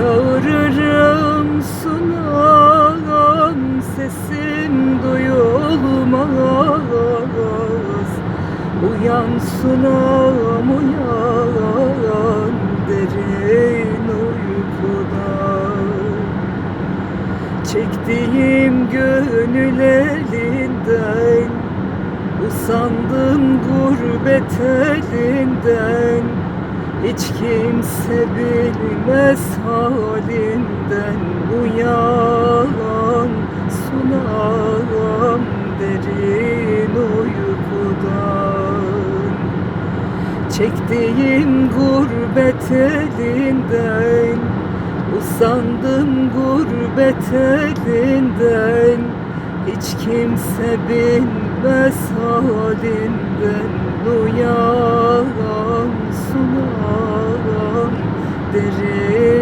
Çağırırım sunam Sesim duyulmaz. Uyan sunam uyan Derin uykudan. Çektiğim gönül elinden Usandım gurbet elinden Hiç kimse bilmez halinden Uyan sunam derin uykudan. Çektiğim gurbet elinden Usandım gurbet elinden. Hiç kimse bilmez halinden Uyan sunam proteger.